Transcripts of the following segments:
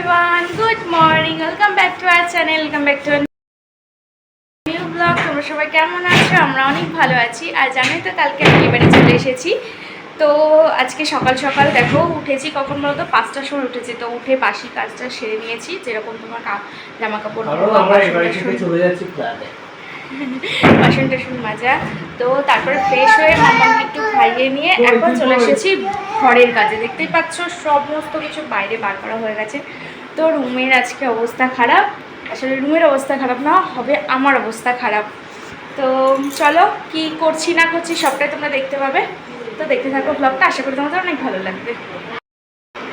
Everyone good morning welcome back to our channel welcome back to new blog তোমরা সবাই কেমন আছো? আমরা অনেক ভালো আছি। আর জানোই তো কালকে আমি এবারে চলে এসেছি। তো আজকে সকাল সকাল দেখো উঠেছি কখন বলতো? পাঁচটার সময় উঠেছি। তো উঠে বাসি কাজটা সেরে নিয়েছি। যেরকম তোমার জামা কাপড় বাসন টাসন মাজা। তো তারপরে ফ্রেশ হয়ে মামাকে একটু খাইয়ে নিয়ে এখন চলে এসেছি ঘরের কাজে। দেখতেই পাচ্ছ, সমস্ত কিছু বাইরে বার করা হয়ে গেছে। তো রুমের আজকে অবস্থা খারাপ। আসলে রুমের অবস্থা খারাপ না, হবে আমার অবস্থা খারাপ। তো চলো, কি করছি না করছি সবটাই তোমরা দেখতে পাবে। তো দেখতে থাকো ব্লগটা আশা করি তোমাদের অনেক ভালো লাগবে।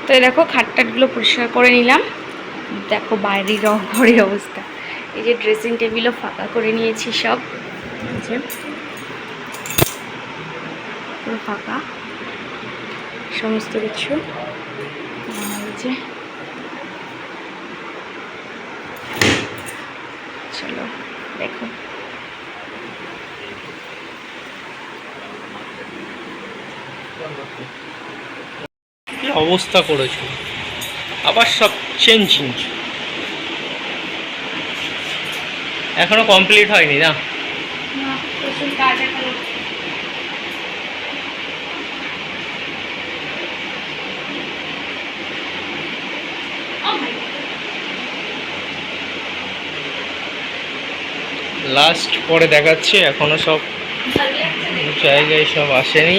তো দেখো, খাটটাটগুলো পরিষ্কার করে নিলাম। দেখো বাইরের ঘরের অবস্থা। এই যে ড্রেসিং টেবিলও ফাঁকা করে নিয়েছি সব। যে। পুরো ফাঁকা। সমস্ত কিছু। যে চলো দেখো। অবস্থা করেছ? আবার সব চেঞ্জিং এখনও কমপ্লিট হয়নি না না প্রচুর কাজ এখনও Oh my God. লাস্ট পরে দেখাচ্ছে, এখনও সব? জায়গায় সব আসেনি।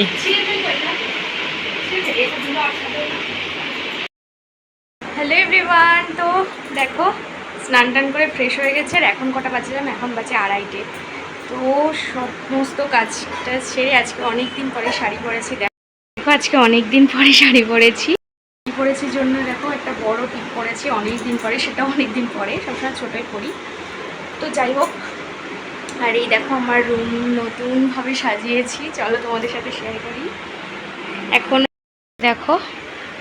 হ্যালো এভরিওয়ান তো দেখো, স্নান টান করে ফ্রেশ হয়ে গেছে, আর এখন কটা বাজে জানো? এখন বাজে আড়াইটে। তো সমস্ত কাজটা সেরে আজকে অনেক দিন পরে শাড়ি পরেছি। দেখো, আজকে অনেক দিন পরে শাড়ি পরেছি। শাড়ি পরেছি জন্য দেখো একটা বড় টিপ পরেছি অনেক দিন পরে, সেটাও অনেক দিন পরে, সবসময় ছোটোই করি তো যাই হোক, আর এই দেখো আমার রুম নতুনভাবে সাজিয়েছি। চলো তোমাদের সাথে শেয়ার করি। এখন দেখো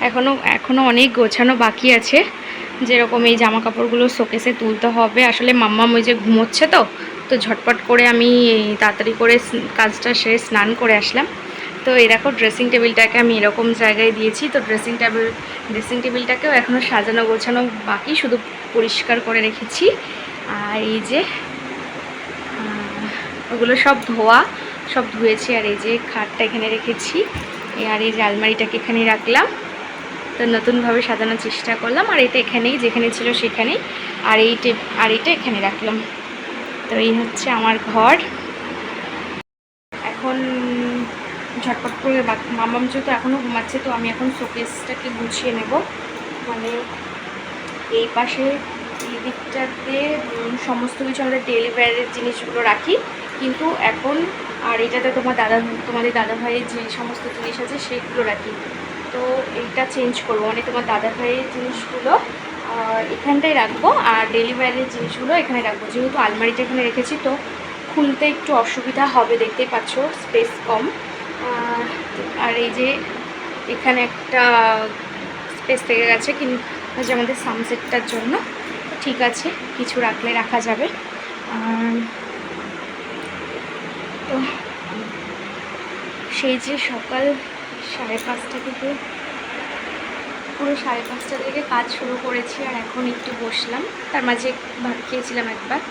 এখনও এখনও অনেক গোছানো বাকি আছে। যেরকম এই জামা কাপড়গুলো শোকেসে তুলতে হবে। আসলে মাম্মাম ওই যে ঘুমোচ্ছে তো তো ঝটপট করে আমি তাড়াতাড়ি করে কাজটা সেরে স্নান করে আসলাম। তো এই দেখো ড্রেসিং টেবিলটাকে আমি এরকম জায়গায় দিয়েছি। তো ড্রেসিং টেবিল ড্রেসিং টেবিলটাকেও এখনও সাজানো গোছানো বাকি, শুধু পরিষ্কার করে রেখেছি। আর এই যে ওগুলো সব ধোয়া, সব ধুয়েছি। আর এই যে খাটটা এখানে রেখেছি। আর এই যে আলমারিটাকে এখানে রাখলাম। তো নতুনভাবে সাজানোর চেষ্টা করলাম। আর এটা এখানেই, যেখানে ছিল সেখানেই। আর এই আর এইটা এখানে রাখলাম। তো এই হচ্ছে আমার ঘর এখন ঝটপট করে মামাম যেহেতু এখনও ঘুমাচ্ছে, তো আমি এখন শোকেসটাকে গুছিয়ে নেব। মানে এই পাশে এই দিকটাতে সমস্ত কিছু আমাদের ডেলি ওয়্যারের জিনিসগুলো রাখি। কিন্তু এখন আর এটাতে তোমার দাদা, তোমাদের দাদা ভাইয়ের যে সমস্ত জিনিস আছে, সেগুলো রাখি। তো এইটা চেঞ্জ করব। মানে তোমার দাদা ভাইয়ের জিনিসগুলো আর এখানটায় রাখব আর ডেলি ওয়্যারের জিনিসগুলো এখানে রাখব। যেহেতু আলমারিটা এখানে রেখেছি, তো খুলতে একটু অসুবিধা হবে, দেখতেই পাচ্ছ, স্পেস কম। আর এই যে এখানে একটা স্পেস থেকে গেছে কিন্তু আমাদের সানসেটটার জন্য। ঠিক আছে, কিছু রাখলে রাখা যাবে। তো সেই যে সকাল সাড়ে পাঁচটা থেকে, পুরো সাড়ে পাঁচটা থেকে কাজ শুরু করেছি আর এখন একটু বসলাম। তার মাঝে ভাত খেয়েছিলাম একবার।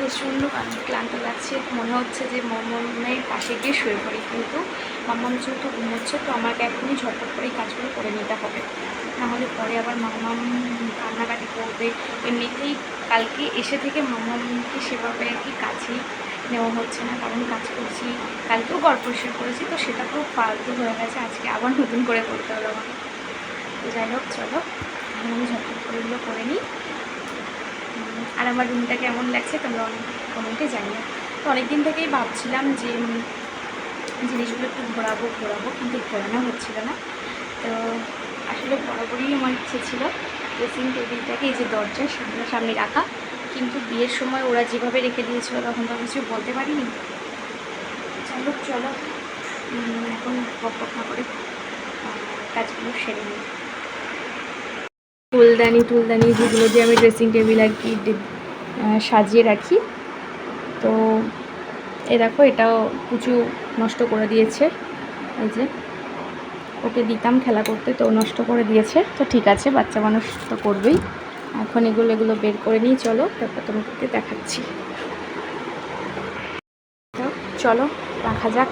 প্রচণ্ড ক্লান্ত- ক্লান্ত লাগছে। মনে হচ্ছে যে মামামের পাশে গিয়ে শুয়ে পড়ি, কিন্তু মামাম যেহেতু ঘুমোচ্ছে, তো আমাকে এখনই ঝটপট করে কাজগুলো করে নিতে হবে। নাহলে পরে আবার মামাম কান্নাকাটি করবে। এমনিতেই কালকে এসে থেকে মামামকে সেভাবে আর কি কাছেই নেওয়া হচ্ছে না, কারণ কাজ করছি, কালকেও ঘর পরিষ্কার করেছি, তো সেটা পুরো ফালতু হয়ে গেছে, আজকে আবার নতুন করে করতে হবে আমাকে। তো যাই হোক, চলো আমি ঝটপট করে এগুলো করে নিই। আর আমার রুমটা কেমন লাগছে তোমরা অনেক কমেন্টে জানিও। তো অনেক দিন থেকেই ভাবছিলাম যে জিনিসগুলো একটু ঘোরাবো ঘোরাবো, কিন্তু ঘোরানো হচ্ছিল না। তো আসলে বরাবরই আমার ইচ্ছে ছিল ড্রেসিং টেবিলটাকে এই যে দরজার সামনাসামনি রাখা, কিন্তু বিয়ের সময় ওরা যেভাবে রেখে দিয়েছিল তখন তো কিছু বলতে পারিনি। চলো চলো। এখন বক না করে কাজগুলো সেরে নিই। ফুলদানি, টুলদানি যেগুলো দিয়ে আমি ড্রেসিং টেবিল আর কি সাজিয়ে রাখি। তো এ দেখো, এটাও কিছু নষ্ট করে দিয়েছে। এই যে, ওকে দিতাম খেলা করতে, তো নষ্ট করে দিয়েছে। তো ঠিক আছে, বাচ্চা মানুষ তো করবেই। এখন এগুলো এগুলো বের করে নিই, চলো, তারপর তোমাকে দেখাচ্ছি। চলো, রাখা যাক।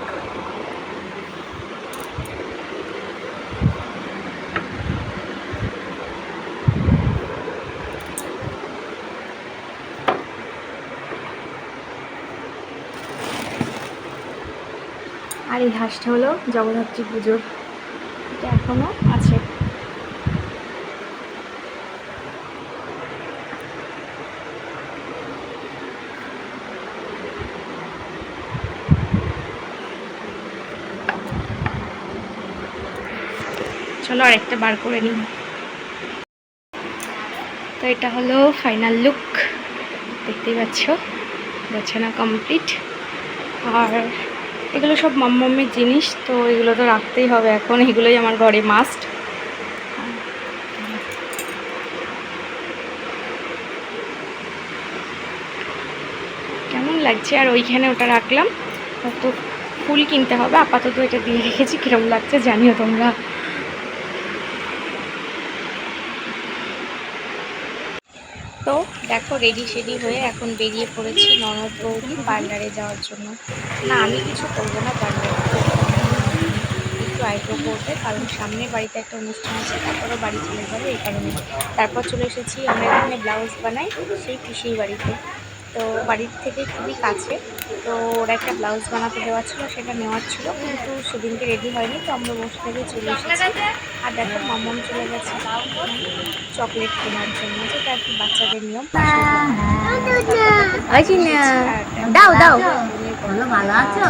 আর এই হাঁসটা হলো জগদ্ধাত্রী পুজোর। এটা এখনও আছে। চলো আরেকটা বার করে নিই। তো এটা হলো ফাইনাল লুক। দেখতেই পাচ্ছ, গোছানো কমপ্লিট। আর এগুলো সব মাম্মির জিনিস, তো এগুলো তো রাখতেই হবে এখন। এগুলোই আমার ঘরে মাস্ট কেমন লাগছে? আর ওইখানে ওটা রাখলাম। তো ফুল কিনতে হবে। আপাতত এটা দিয়ে রেখেছি। কীরকম লাগছে জানিও তোমরা। তো দেখো রেডি সেডি হয়ে এখন বেরিয়ে পড়েছি ননদ বৌদি পার্লারে যাওয়ার জন্য। না, আমি কিছু করব না পার্লারে। একটু আইব্রো করবে কারণ সামনে বাড়িতে একটা অনুষ্ঠান আছে, তারপরও বাড়ি চলে যাবে এই কারণে। তারপর চলে এসেছি, আমরা এখানে ব্লাউজ বানাই, সেই পিসির বাড়িতে। তো বাড়ির থেকে খুবই কাছে। তো ওরা একটা ব্লাউজ বানাতে দেওয়া ছিল সেটা নেওয়ার ছিল কিন্তু সেদিনকে রেডি হয়নি তো আমরা বসে থেকে চলে এসেছি। আর দেখো মামন চলে গেছে চকলেট কেনার জন্য যেটা আর কি বাচ্চাদের নিয়ম। দাও দাও। ভালো ভালো আছো?